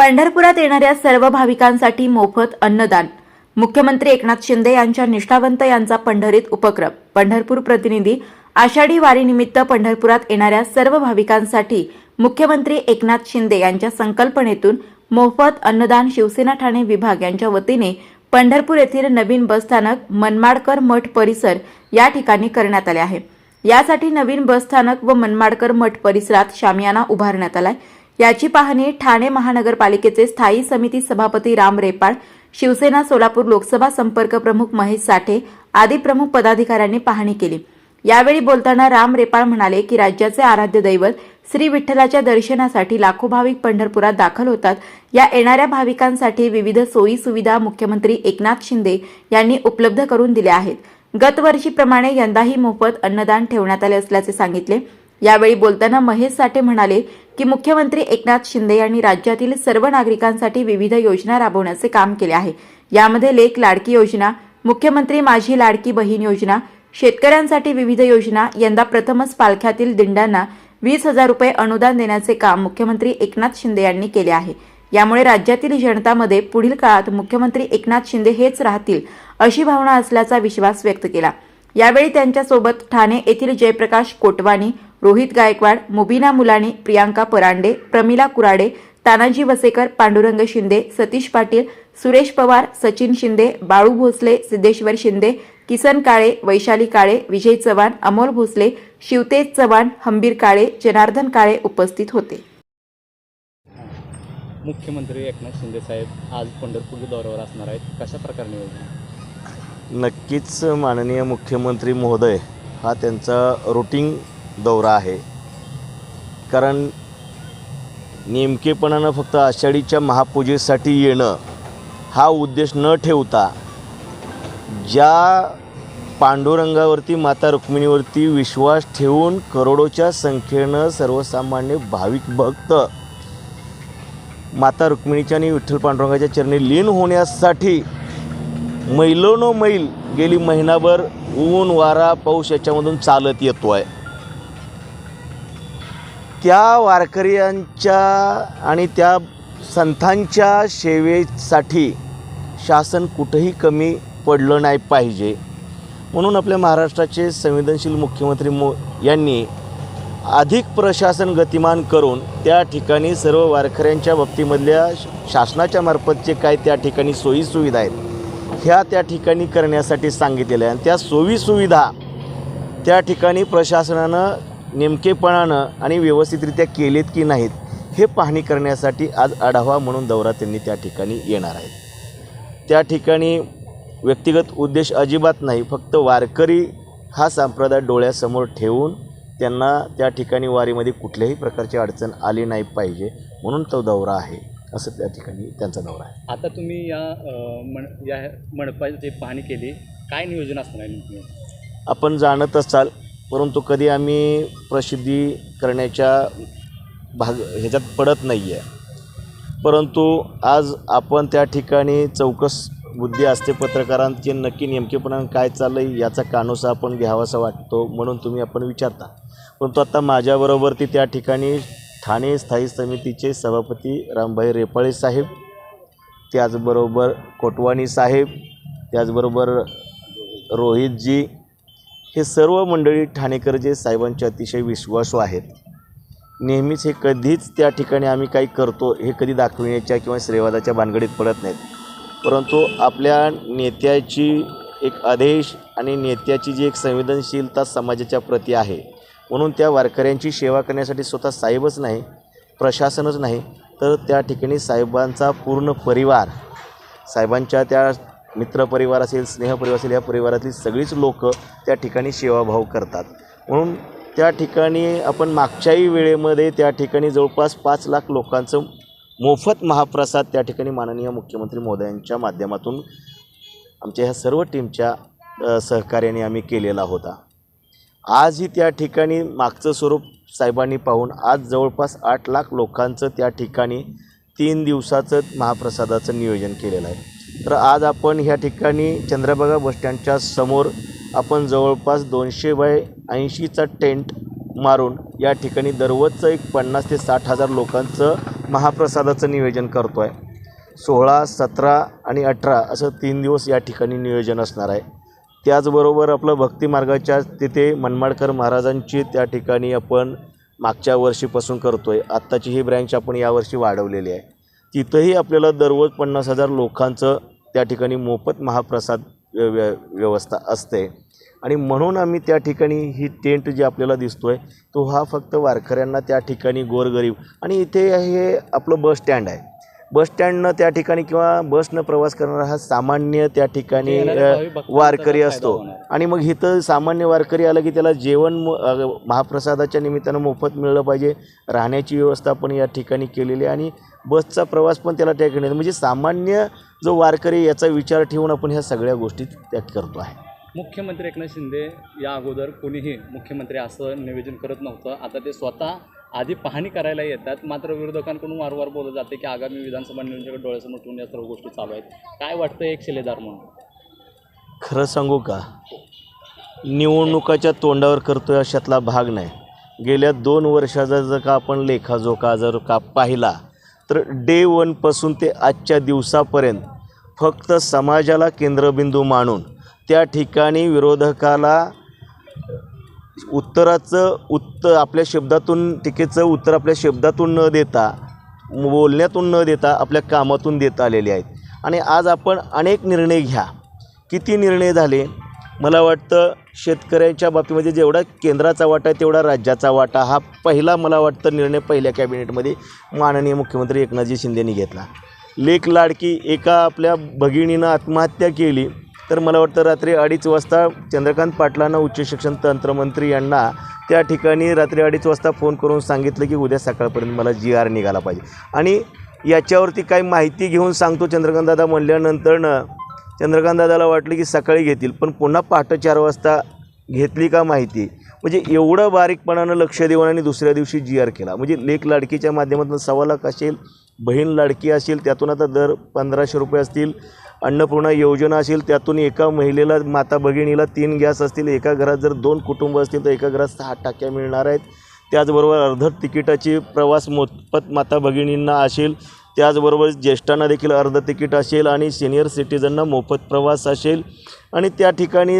पंढरपुरात येणाऱ्या सर्व भाविकांसाठी मोफत अन्नदान. मुख्यमंत्री एकनाथ शिंदे यांच्या निष्ठावंत यांचा पंढरीत उपक्रम. पंढरपूर प्रतिनिधी आषाढी वारीनिमित्त पंढरपुरात येणाऱ्या सर्व भाविकांसाठी मुख्यमंत्री एकनाथ शिंदे यांच्या संकल्पनेतून मोफत अन्नदान शिवसेना ठाणे विभाग यांच्या वतीने पंढरपूर येथील नवीन बसस्थानक मनमाडकर मठ परिसर या ठिकाणी करण्यात आले आहे. यासाठी नवीन बसस्थानक व मनमाडकर मठ परिसरात शामियाना उभारण्यात आलाय. याची पाहणी ठाणे महानगरपालिकेचे स्थायी समिती सभापती राम रेपाळ शिवसेना सोलापूर लोकसभा संपर्क प्रमुख महेश साठे आदी प्रमुख पदाधिकाऱ्यांनी पाहणी केली. यावेळी बोलताना राम रेपाळ म्हणाले की राज्याचे आराध्य दैवत श्री विठ्ठलाच्या दर्शनासाठी लाखो भाविक पंढरपुरात दाखल होतात. या येणाऱ्या भाविकांसाठी विविध सोयी सुविधा मुख्यमंत्री एकनाथ शिंदे यांनी उपलब्ध करून दिल्या आहेत. गतवर्षीप्रमाणे यंदाही मोफत अन्नदान ठेवण्यात आले असल्याचे सांगितले. यावेळी बोलताना महेश साठे म्हणाले की मुख्यमंत्री एकनाथ शिंदे यांनी राज्यातील सर्व नागरिकांसाठी विविध योजना राबवण्याचे काम केले आहे. यामध्ये लेख लाडकी योजना मुख्यमंत्री माझी लाडकी बहीण योजना शेतकऱ्यांसाठी विविध योजना यंदा प्रथमच पालख्यातील दिंड्यांना वीस हजार रुपये अनुदान देण्याचे काम मुख्यमंत्री एकनाथ शिंदे यांनी केले आहे. यामुळे राज्यातील जनतामध्ये पुढील काळात मुख्यमंत्री एकनाथ शिंदे हेच राहतील अशी भावना असल्याचा विश्वास व्यक्त केला. यावेळी त्यांच्यासोबत ठाणे येथील जयप्रकाश कोटवानी रोहित गायकवाड मुबिना मुलानी प्रियांका परांडे प्रमिला कुराडे तानाजी वसेकर पांडुरंग शिंदे सतीश पाटील सुरेश पवार सचिन शिंदे बाळू भोसले सिद्धेश्वर शिंदे किसन काळे वैशाली काळे विजय चव्हाण अमोल भोसले शिवतेज चव्हाण हंबीर काळे जनार्दन काळे उपस्थित होते. मुख्यमंत्री एकनाथ शिंदे साहेब आज पंढरपूर दौऱ्यावर असणार आहेत. कशा प्रकारे नियोजन नक्कीच माननीय मुख्यमंत्री महोदय हा त्यांचा रुटीन दौरा आहे. कारण नेमकेपणानं फक्त आषाढीच्या महापूजेसाठी येणं हा उद्देश न ठेवता ज्या पांडुरंगावरती माता रुक्मिणीवरती विश्वास ठेवून करोडोच्या संख्येनं सर्वसामान्य भाविक भक्त माता रुक्मिणीच्या आणि विठ्ठल पांडुरंगाच्या चरणी लीन होण्यासाठी मैलोनो मैल गेली महिनाभर ऊन वारा पाऊस याच्यामधून चालत येतो आहे त्या वारकऱ्यांच्या आणि त्या संतांच्या सेवेसाठी शासन कुठंही कमी पडलं नाही पाहिजे. म्हणून आपल्या महाराष्ट्राचे संवेदनशील मुख्यमंत्री मो यांनी अधिक प्रशासन गतिमान करून त्या ठिकाणी सर्व वारकऱ्यांच्या बाबतीमधल्या शासनाच्या मार्फतचे काय त्या ठिकाणी सोयीसुविधा आहेत ह्या त्या ठिकाणी करण्यासाठी सांगितलेल्या आहे आणि त्या सोयीसुविधा त्या ठिकाणी प्रशासनानं नेमकेपणानं आणि व्यवस्थितरित्या केलेत की नाहीत हे पाहणी करण्यासाठी आज आढावा म्हणून दौरा त्यांनी त्या ठिकाणी येणार आहेत त्या ठिकाणी व्यक्तिगत उद्देश अजिबात नाही फक्त वारकरी हा संप्रदाय डोळ्यासमोर ठेवून त्यांना त्या ठिकाणी वारीमध्ये कुठल्याही प्रकारची अडचण आली नाही पाहिजे म्हणून तो दौरा आहे असं त्या ठिकाणी त्यांचा दौरा आहे आता तुम्ही या मण या मंडपाची पाहणी केली काय नियोजन असणार आहे? आपण जाणत असाल परंतु कधी आम्ही प्रसिद्धी करण्याच्या भाग ह्याच्यात पडत नाही आहे परंतु आज आपण त्या ठिकाणी चौकस बुद्धी असते पत्रकारांचे नक्की नेमकेपणा काय चाललं आहे याचा कानोसा आपण घ्यावासा वाटतो म्हणून तुम्ही आपण विचारता. परंतु आता माझ्याबरोबर ती त्या ठिकाणी ठाणे स्थायी समितीचे सभापती रामभाई रेपाळे साहेब त्याचबरोबर कोटवाणी साहेब त्याचबरोबर रोहितजी हे सर्व मंडळी ठाणेकर जे साहेबांचे अतिशय विश्वासू आहेत नेहमीच हे कधीच त्या ठिकाणी आम्ही काही करतो हे कधी दाखविण्याच्या किंवा श्रेवादाच्या भानगडीत पडत नाहीत. परंतु आपल्या नेत्याची एक आदेश आणि नेत्याची जी एक संवेदनशीलता समाजाच्या प्रती आहे म्हणून त्या वारकऱ्यांची सेवा करण्यासाठी स्वतः साहेबच नाही प्रशासनच नाही तर त्या ठिकाणी साहेबांचा पूर्ण परिवार साहेबांच्या त्या मित्रपरिवार असेल स्नेहपरिवार असेल या परिवारातली सगळीच लोक त्या ठिकाणी सेवाभाव करतात. म्हणून त्या ठिकाणी आपण मागच्याही वेळेमध्ये त्या ठिकाणी जवळपास पाच लाख लोकांचं मोफत महाप्रसाद त्या ठिकाणी माननीय मुख्यमंत्री मोदयांच्या माध्यमातून आमच्या ह्या सर्व टीमच्या सहकार्याने आम्ही केलेला होता. आजही त्या ठिकाणी मागचं स्वरूप साहेबांनी पाहून आज जवळपास आठ लाख लोकांचं त्या ठिकाणी तीन दिवसाचं महाप्रसादाचं नियोजन केलेलं आहे. तर आज आपण ह्या ठिकाणी चंद्रभागा बस स्टँडच्या समोर आपण जवळपास दोनशे बाय ऐंशीचा टेंट मारून या ठिकाणी दररोजचं एक पन्नास ते साठ हजार लोकांचं महाप्रसादाचं नियोजन करतो आहे सोळा सतरा आणि अठरा असं तीन दिवस या ठिकाणी नियोजन असणार आहे. त्याचबरोबर आपलं भक्ती मार्गाच्या तिथे मनमाडकर महाराजांची त्या ठिकाणी आपण मागच्या वर्षीपासून करतो आहे आत्ताची ही ब्रँच आपण यावर्षी वाढवलेली आहे. तिथंही आपल्याला दररोज पन्नास हजार लोकांचं त्या ठिकाणी मोफत महाप्रसाद व्य व्य व्यवस्था असते. आणि म्हणून आम्ही त्या ठिकाणी ही टेंट जी आपल्याला दिसतो आहे तो हा फक्त वारकऱ्यांना त्या ठिकाणी गोरगरीब आणि इथे हे आपलं बस स्टँड आहे. बस स्टँडनं त्या ठिकाणी किंवा बसनं प्रवास करणारा हा सामान्य त्या ठिकाणी वारकरी असतो. आणि मग इथं सामान्य वारकरी आलं की त्याला जेवण महाप्रसादाच्या निमित्तानं मोफत मिळलं पाहिजे. राहण्याची व्यवस्था पण या ठिकाणी केलेली आहे. आणि बसचा प्रवास पण त्याला त्या ठिकाणी म्हणजे सामान्य जो वारकरी याचा विचार ठेवून आपण ह्या सगळ्या गोष्टी त्या करतो आहे. मुख्यमंत्री एकनाथ शिंदे या अगोदर कोणीही मुख्यमंत्री असं नियोजन करत नव्हतं. आता ते स्वतः आधी पाहणी करायला येतात मात्र विरोधकांकडून वारंवार बोललं जाते की आगामी विधानसभा निवडणुकीकडे डोळ्यासमोर ठेवून या सर्व गोष्टी चालू आहेत. काय वाटतं एक शिलेदार म्हणून? खरं सांगू का? निवडणुकाच्या तोंडावर करतोय अशातला भाग नाही. गेल्या दोन वर्षाचा जर का आपण लेखाजोखा जर का पाहिला तर डे वनपासून ते आजच्या दिवसापर्यंत फक्त समाजाला केंद्रबिंदू मानून त्या ठिकाणी विरोधकाला उत्तराचं उत्तर आपल्या शब्दातून टीकेचं उत्तर आपल्या शब्दातून न देता बोलण्यातून न देता आपल्या कामातून देता आलेले आहेत. आणि आज आपण अनेक निर्णय घ्या. किती निर्णय झाले? मला वाटतं शेतकऱ्यांच्या बाबतीमध्ये जेवढा केंद्राचा वाटा आहे तेवढा राज्याचा वाटा. हा पहिला मला वाटतं निर्णय पहिल्या कॅबिनेटमध्ये माननीय मुख्यमंत्री एकनाथजी शिंदेनी घेतला. लेख लाडकी एका आपल्या भगिनीनं आत्महत्या केली. तर मला वाटतं रात्री अडीच वाजता चंद्रकांत पाटलांना उच्च शिक्षण तंत्रमंत्री यांना त्या ठिकाणी रात्री अडीच वाजता फोन करून सांगितलं की उद्या सकाळपर्यंत मला जी आर निघाला पाहिजे. आणि याच्यावरती काही माहिती घेऊन सांगतो चंद्रकांत दादा म्हणल्यानंतरनं चंद्रकांत दादाला वाटलं की सकाळी घेतील पण पुन्हा पहाटे चार वाजता घेतली का माहिती? म्हणजे एवढं बारीकपणानं लक्ष देऊन आणि दुसऱ्या दिवशी जी आर केला. म्हणजे लेख लाडकीच्या माध्यमातून सव्वा लाख असेल बहीण लाडकी असेल त्यातून आता दर पंधराशे रुपये असतील अन्नपूर्णा योजना असेल त्यातून एका महिलेला माता भगिनीला तीन गॅस असतील एका घरात जर दोन कुटुंब असतील तर एका घरात सहा टाक्या मिळणार आहेत. त्याचबरोबर अर्ध तिकिटाची प्रवास मोफत माता भगिनींना असेल त्याचबरोबर ज्येष्ठांना देखील अर्ध तिकीट असेल आणि सिनियर सिटीजनना मोफत प्रवास असेल. आणि त्या ठिकाणी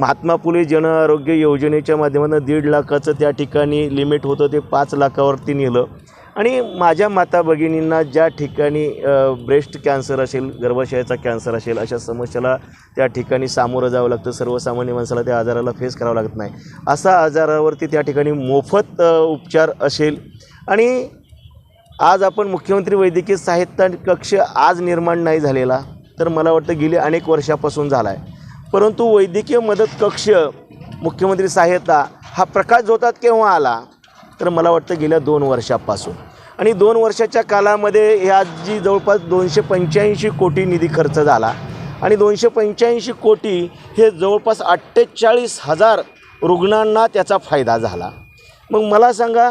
महात्मा फुले जन आरोग्य योजनेच्या माध्यमातून दीड लाखाचं त्या ठिकाणी लिमिट होतं ते पाच लाखावरती नेलं. आणि माझ्या माता भगिनींना ज्या ठिकाणी ब्रेस्ट कॅन्सर असेल गर्भाशयाचा कॅन्सर असेल अशा समस्याला त्या ठिकाणी सामोरं जावं लागतं. सर्वसामान्य माणसाला त्या आजाराला फेस करावं लागत नाही. असा आजारावरती त्या ठिकाणी मोफत उपचार असेल. आणि आज आपण मुख्यमंत्री वैद्यकीय साहित्य कक्ष आज निर्माण नाही झालेला तर मला वाटतं गेली अनेक वर्षापासून झाला आहे परंतु वैद्यकीय मदत कक्ष मुख्यमंत्री सहायता हा प्रकाश जोतात केव्हा आला? तर मला वाटतं गेल्या दोन वर्षापासून. आणि दोन वर्षाच्या कालामध्ये ह्या जी जवळपास दोनशे पंच्याऐंशी कोटी निधी खर्च झाला आणि दोनशे पंच्याऐंशी कोटी हे जवळपास अठ्ठेचाळीस हजार रुग्णांना त्याचा फायदा झाला. मग मला सांगा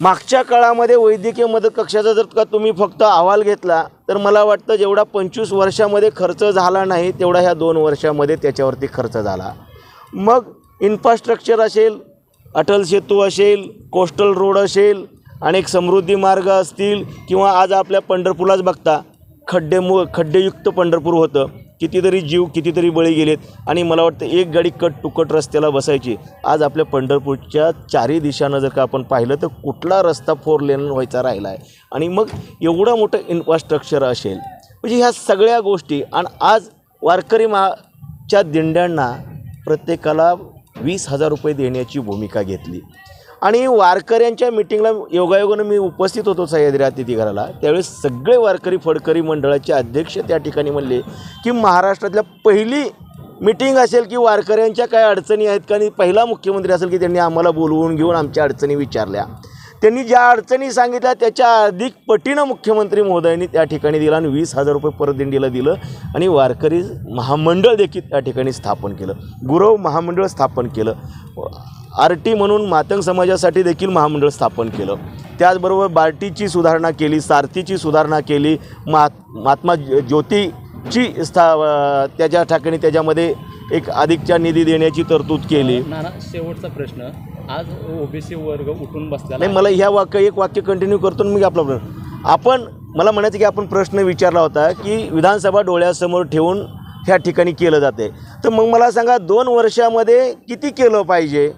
मागच्या काळामध्ये वैद्यकीय मदत कक्षाचा जर का तुम्ही फक्त अहवाल घेतला तर मला वाटतं जेवढा पंचवीस वर्षामध्ये खर्च झाला नाही तेवढा ह्या दोन वर्षामध्ये त्याच्यावरती खर्च झाला. मग इन्फ्रास्ट्रक्चर असेल अटल सेतू असेल कोस्टल रोड असेल अनेक समृद्धी मार्ग असतील किंवा आज आपल्या पंढरपूरलाच बघता खड्डे मु खड्डेयुक्त पंढरपूर होतं. कितीतरी जीव कितीतरी बळी गेलेत आणि मला वाटतं एक गाडी कट टुकट रस्त्याला बसायची. आज आपल्या पंढरपूरच्या चारही दिशानं जर का आपण पाहिलं तर कुठला रस्ता फोर लेन व्हायचा राहिला आहे आणि मग एवढं मोठं इन्फ्रास्ट्रक्चर असेल म्हणजे ह्या सगळ्या गोष्टी आणि आज वारकरी माच्या दिंड्यांना प्रत्येकाला वीस हजार रुपये देण्याची भूमिका घेतली. आणि वारकऱ्यांच्या मिटिंगला योगायोगानं मी उपस्थित होतो सह्याद्री अतिथीघराला त्यावेळेस सगळे वारकरी फडकरी मंडळाचे अध्यक्ष त्या ठिकाणी म्हणले की महाराष्ट्रातल्या पहिली मिटिंग असेल की वारकऱ्यांच्या काय अडचणी आहेत का? आणि पहिला मुख्यमंत्री असेल की त्यांनी आम्हाला बोलवून घेऊन आमच्या अडचणी विचारल्या. त्यांनी ज्या अडचणी सांगितल्या त्याच्या अधिक पटीनं मुख्यमंत्री महोदयांनी त्या ठिकाणी दिला आणि वीस हजार रुपये परतदिंडीला दिलं आणि वारकरी महामंडळ देखील त्या ठिकाणी स्थापन केलं. गुरव महामंडळ स्थापन केलं. आर टी म्हणून मातंग समाजासाठी देखील महामंडळ स्थापन केलं. त्याचबरोबर बार्टीची सुधारणा केली सारथीची सुधारणा केली महात महात्मा ज्योतीची स्था त्याच्या ठिकाणी त्याच्यामध्ये एक अधिकच्या निधी देण्याची तरतूद केली. शेवटचा प्रश्न. आज ओबीसी वर्ग उठून बसला नाही मला ह्या वाक्य एक वाक्य कंटिन्यू करतो मी आपला प्रश्न आपण मला म्हणायचं की आपण प्रश्न विचारला होता की विधानसभा डोळ्यासमोर ठेवून ह्या ठिकाणी केलं जाते. तर मग मला सांगा दोन वर्षामध्ये किती केलं पाहिजे?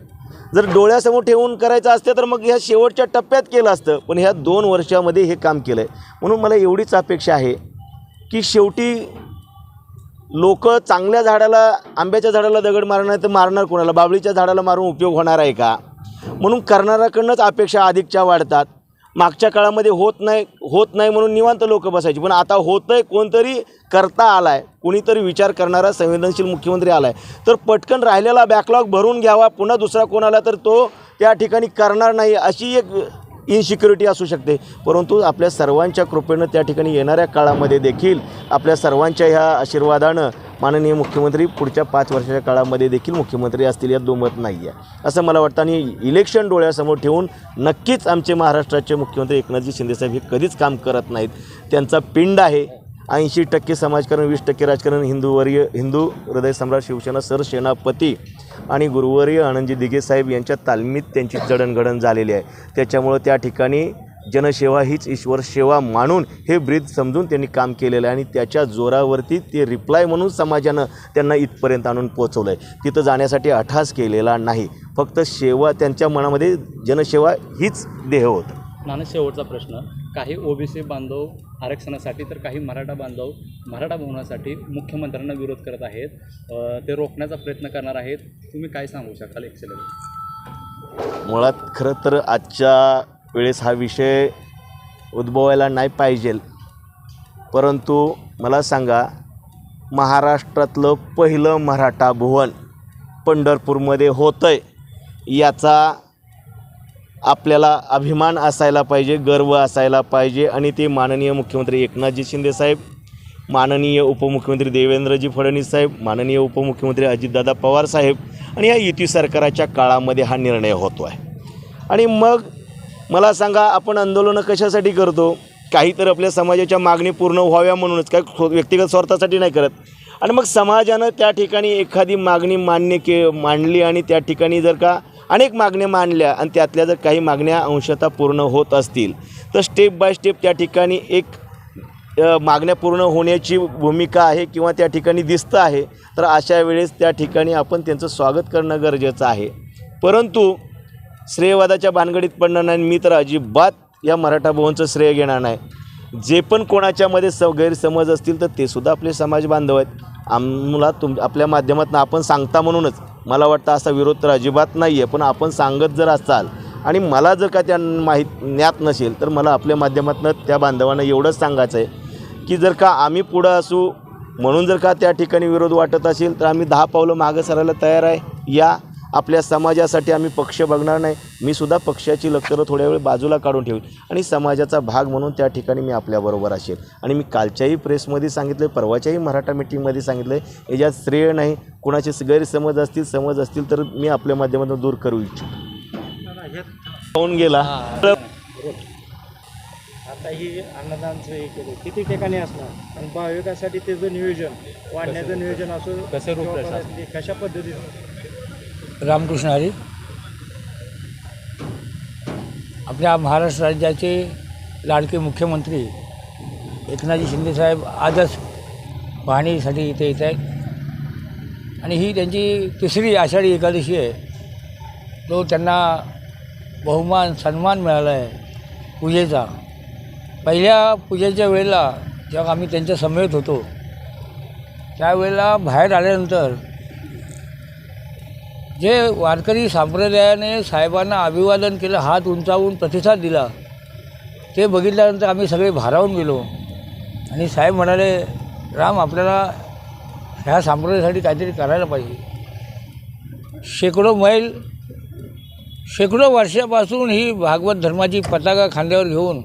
जर डोळ्यासमोर ठेवून करायचं असतं तर मग ह्या शेवटच्या टप्प्यात केलं असतं. पण ह्या दोन वर्षामध्ये हे काम केलं आहे म्हणून मला एवढीच अपेक्षा आहे की शेवटी लोक चांगल्या झाडाला आंब्याच्या झाडाला दगड मारणार तर मारणार कोणाला? बाबळीच्या झाडाला मारून उपयोग होणार आहे का? म्हणून करणाऱ्याकडनंच अपेक्षा अधिकच्या वाढतात. मागच्या काळामध्ये होत नाही होत नाही म्हणून निवांत लोक बसायची. पण आता होतं आहे कोणतरी करता आला आहे कोणीतरी विचार करणारा संवेदनशील मुख्यमंत्री आला आहे तर पटकन राहिलेला बॅकलॉग भरून घ्यावा. पुन्हा दुसरा कोण आला तर तो त्या ठिकाणी करणार नाही अशी एक इनसिक्युरिटी असू शकते. परंतु आपल्या सर्वांच्या कृपेनं त्या ठिकाणी येणाऱ्या काळामध्ये देखील आपल्या सर्वांच्या ह्या आशीर्वादानं माननीय मुख्यमंत्री पुढच्या पाच वर्षाच्या काळामध्ये देखील मुख्यमंत्री असतील यात दोमत नाही आहे असं मला वाटतं आणि इलेक्शन डोळ्यासमोर ठेवून नक्कीच आमचे महाराष्ट्राचे मुख्यमंत्री एकनाथजी शिंदेसाहेब हे कधीच काम करत नाहीत. त्यांचा पिंड आहे. ऐंशी टक्के समाजकारण वीस टक्के राजकारण हिंदूवर्य हिंदू हृदय सम्राट शिवसेना सरसेनापती आणि गुरुवर्य आनंदजी दिघे साहेब यांच्या तालमीत त्यांची जडणघडण झालेली आहे. त्याच्यामुळं त्या ठिकाणी जनसेवा हीच ईश्वर सेवा मानून हे ब्रीद समजून त्यांनी काम केलेलं आहे आणि त्याच्या जोरावरती ते रिप्लाय म्हणून समाजानं त्यांना इथपर्यंत आणून पोचवलं आहे तिथं जाण्यासाठी अठास केलेला नाही. फक्त सेवा त्यांच्या मनामध्ये जनसेवा हीच देह होतं. नाना शेवटचा प्रश्न. काही ओबीसी बांधव आरक्षणासाठी तर काही मराठा बांधव मराठा भवनासाठी मुख्यमंत्र्यांना विरोध करत आहेत. ते रोखण्याचा प्रयत्न करणार आहेत. तुम्ही काय सांगू शकाल एक मुळात खरं तर आजच्या वेळेस हा विषय उद्भवायला नाही पाहिजे. परंतु मला सांगा महाराष्ट्रातलं पहिलं मराठा भुवन पंढरपूरमध्ये होतं आहे याचा आपल्याला अभिमान असायला पाहिजे गर्व असायला पाहिजे आणि ते माननीय मुख्यमंत्री एकनाथजी शिंदेसाहेब माननीय उपमुख्यमंत्री देवेंद्रजी फडणवीस साहेब माननीय उपमुख्यमंत्री अजितदादा पवार साहेब आणि या युती सरकाराच्या काळामध्ये हा निर्णय होतो आहे आणि मग मला सांगा आपण आंदोलनं कशासाठी करतो? काही तर आपल्या समाजाच्या मागणी पूर्ण व्हाव्या म्हणूनच काय खो- व्यक्तिगत स्वार्थासाठी नाही करत. आणि मग समाजानं त्या ठिकाणी एखादी मागणी मान्य के मांडली आणि त्या ठिकाणी जर का अनेक मागण्या मांडल्या आणि त्यातल्या जर काही मागण्या अंशतः पूर्ण होत असतील तर स्टेप बाय स्टेप त्या ठिकाणी एक मागण्या पूर्ण होण्याची भूमिका आहे किंवा त्या ठिकाणी दिसतं आहे तर अशा वेळेस त्या ठिकाणी आपण त्यांचं स्वागत करणं गरजेचं आहे. परंतु श्रेयवादाच्या भानगडीत पडणार नाही मी तर अजिबात या मराठा भवनचं श्रेय घेणार नाही. जे पण कोणाच्यामध्ये स गैरसमज असतील तर ते सुद्धा आपले समाज बांधव आहेत. आम्हाला तुम आपल्या माध्यमातून आपण सांगता म्हणूनच मला वाटतं असा विरोध तर अजिबात नाही आहे पण आपण सांगत जर असाल आणि मला जर का त्या माहीत ज्ञात नसेल तर मला आपल्या माध्यमातून त्या बांधवांना एवढंच सांगायचं आहे की जर का आम्ही पुढं असू म्हणून जर का त्या ठिकाणी विरोध वाटत असेल तर आम्ही दहा पावलं मागं सरायला तयार आहे. या आपल्या समाजासाठी आम्ही पक्ष बघणार नाही. मी सुद्धा पक्षाची लक्षणं थोड्या वेळ बाजूला काढून ठेवीन. आणि समाजाचा भाग म्हणून त्या ठिकाणी मी आपल्याबरोबर असेल. आणि मी कालच्याही प्रेसमध्ये सांगितलं परवाच्याही मराठा मिटिंगमध्ये सांगितलं आहे याच्यात श्रेय नाही कुणाचे गैरसमज असतील समज असतील तर मी आपल्या माध्यमातून दूर करू इच्छितो. होऊन गेला. आता ही अन्नदानचं हे केलं. किती ठिकाणी असणार? आणि भाविकासाठी त्याचं नियोजन वाढण्याचं नियोजन असो कसं कशा पद्धतीनं रामकृष्ण हरी. आपल्या महाराष्ट्र राज्याचे लाडके मुख्यमंत्री एकनाथजी शिंदेसाहेब आजच पाहणीसाठी इथे येत आहेत. आणि ही त्यांची तिसरी आषाढी एकादशी आहे. तो त्यांना बहुमान सन्मान मिळाला आहे पूजेचा. पहिल्या पूजेच्या वेळेला जेव्हा आम्ही त्यांच्या समेत होतो त्यावेळेला बाहेर आल्यानंतर जे वारकरी संप्रदायाने साहेबांना अभिवादन केलं हात उंचावून प्रतिसाद दिला ते बघितल्यानंतर आम्ही सगळे भारावून गेलो. आणि साहेब म्हणाले राम आपल्याला ह्या संप्रदायासाठी काहीतरी करायला पाहिजे. शेकडो मैल शेकडो वर्षापासून ही भागवत धर्माची पताका खांद्यावर घेऊन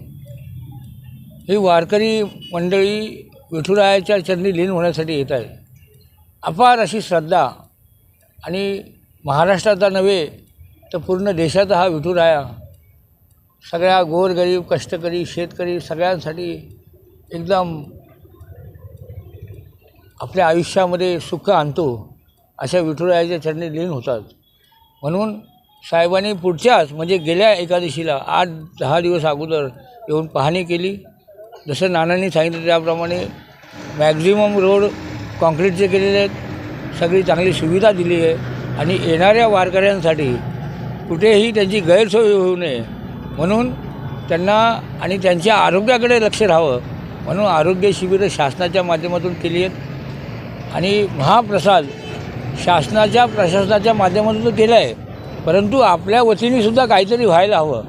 ही वारकरी मंडळी विठुरायाच्या चरणी लीन होण्यासाठी येत आहे अपार अशी श्रद्धा आणि महाराष्ट्राचा नव्हे तर पूर्ण देशाचा हा विठुराया सगळ्या गोरगरीब कष्टकरी शेतकरी सगळ्यांसाठी एकदम आपल्या आयुष्यामध्ये सुख आणतो अशा विठुरायाच्या चरणी लीन होतात. म्हणून साहेबांनी पुढच्याच म्हणजे गेल्या एकादशीला आठ दहा दिवस अगोदर येऊन पाहणी केली. जसं नानांनी सांगितलं त्याप्रमाणे मॅक्झिमम रोड कॉन्क्रीटचे केलेले आहेत सगळी चांगली सुविधा दिली आहे. आणि येणाऱ्या वारकऱ्यांसाठी कुठेही त्यांची गैरसोय होऊ नये. म्हणून त्यांना आणि त्यांच्या आरोग्याकडे लक्ष राहावं. म्हणून आरोग्य शिबिरं शासनाच्या माध्यमातून केली आहेत. आणि महाप्रसाद शासनाच्या प्रशासनाच्या माध्यमातून तर केलं आहे परंतु आपल्या वतीने सुद्धा काहीतरी व्हायला हवं.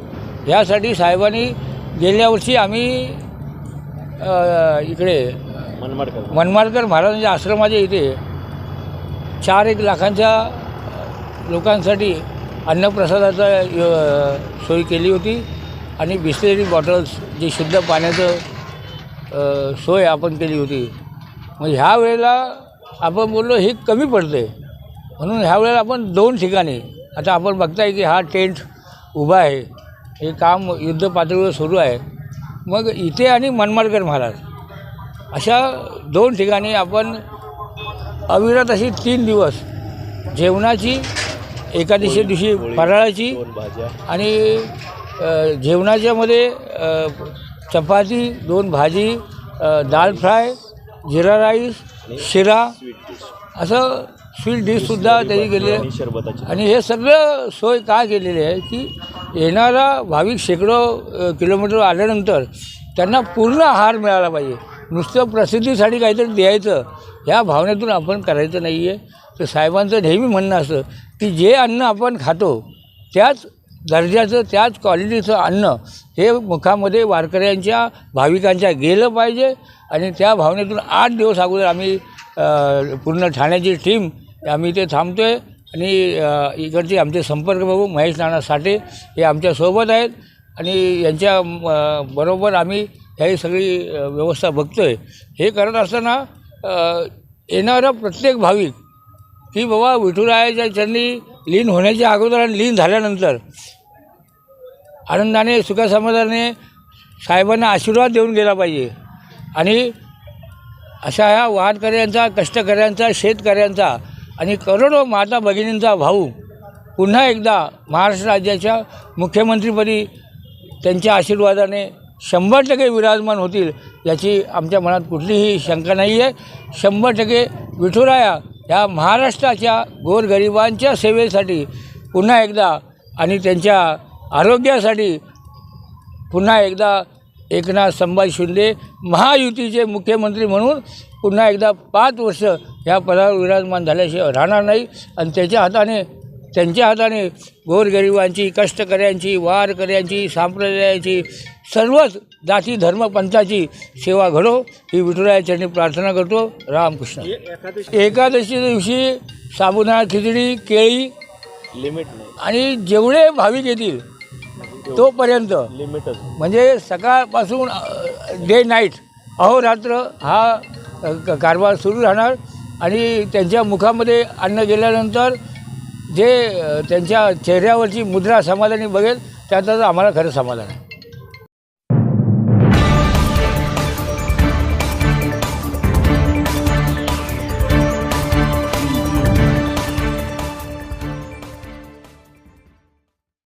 यासाठी साहेबांनी गेल्या वर्षी आम्ही इकडे मनमाडकर. मनमाडकर महाराजांच्या आश्रमाच्या इथे चार एक लाखांच्या लोकांसाठी अन्नप्रसादाचा अ, सोय केली होती आणि बिस्लेरी बॉटल्स जे शुद्ध पाण्याचं सोय आपण केली होती. मग ह्या वेळेला आपण बोललो हे कमी पडते म्हणून ह्या वेळेला आपण दोन ठिकाणी आता आपण बघताय की हा टेंट उभा आहे हे काम युद्ध पातळीवर सुरू आहे. मग इथे आणि मनमाडकर महाराज अशा दोन ठिकाणी आपण अविरत अशी तीन दिवस जेवणाची एकादशी दिवशी फराळाची आणि जेवणाच्यामध्ये चपाती दोन भाजी दाल फ्राय जिरा राईस शिरा. असं स्वीट डिशसुद्धा त्यांनी केली आहे. आणि हे सगळं सोय का केलेली आहे की येणारा भाविक शेकडो किलोमीटर आल्यानंतर त्यांना पूर्ण आहार मिळाला पाहिजे. नुसतं प्रसिद्धीसाठी काहीतरी द्यायचं ह्या भावनेतून आपण करायचं नाही आहे तर साहेबांचं नेहमी म्हणणं असतं की जे अन्न आपण खातो त्याच दर्जाचं त्याच क्वालिटीचं अन्न हे मुखामध्ये वारकऱ्यांच्या भाविकांच्या गेलं पाहिजे आणि त्या भावनेतून आठ दिवस अगोदर आम्ही पूर्ण ठाण्याची टीम आम्ही इथे थांबतो आहे आणि इकडचे आमचे संपर्क बघू महेश नाना साठे हे आमच्यासोबत आहेत आणि यांच्या बरोबर आम्ही ह्याही सगळी व्यवस्था बघतो आहे हे करत असताना येणारा प्रत्येक भाविक की बाबा विठुरायाच्या चरणी लीन होण्याच्या अगोदर आणि लीन झाल्यानंतर आनंदाने सुखासमाधानाने साहेबांना आशीर्वाद देऊन गेला पाहिजे. आणि अशा ह्या वाहनकऱ्यांचा कष्टकऱ्यांचा शेतकऱ्यांचा आणि करोडो माता भगिनींचा भाऊ पुन्हा एकदा महाराष्ट्र राज्याच्या मुख्यमंत्रीपदी त्यांच्या आशीर्वादाने शंभर टक्के विराजमान होतील याची आमच्या मनात कुठलीही शंका नाही आहे शंभर टक्के विठुराया ह्या महाराष्ट्राच्या गोरगरिबांच्या सेवेसाठी पुन्हा एकदा आणि त्यांच्या आरोग्यासाठी पुन्हा एकदा एकनाथ संभाजी शिंदे महायुतीचे मुख्यमंत्री म्हणून पुन्हा एकदा पाच वर्ष ह्या पदावर विराजमान झाल्याशिवाय राहणार नाही. आणि त्याच्या हाताने त्यांच्या हाताने गोरगरिबांची कष्टकऱ्यांची वारकऱ्यांची संप्रदायाची सर्वच जाती धर्मपंथाची सेवा घडो. ही विठुरायाचरणी प्रार्थना करतो. रामकृष्ण. एकादशीच्या दिवशी. साबुदाणा खिचडी केळी लिमिट नाही. आणि जेवढे भाविक येतील तोपर्यंत. लिमिटच म्हणजे सकाळपासून डे नाईट अहोरात्र हा कारभार सुरू राहणार. आणि त्यांच्या मुखामध्ये अन्न गेल्यानंतर जे त्यांच्या चेहऱ्यावरची मुद्रा समाधानी बघेल त्यातच आम्हाला खरं समाधान आहे.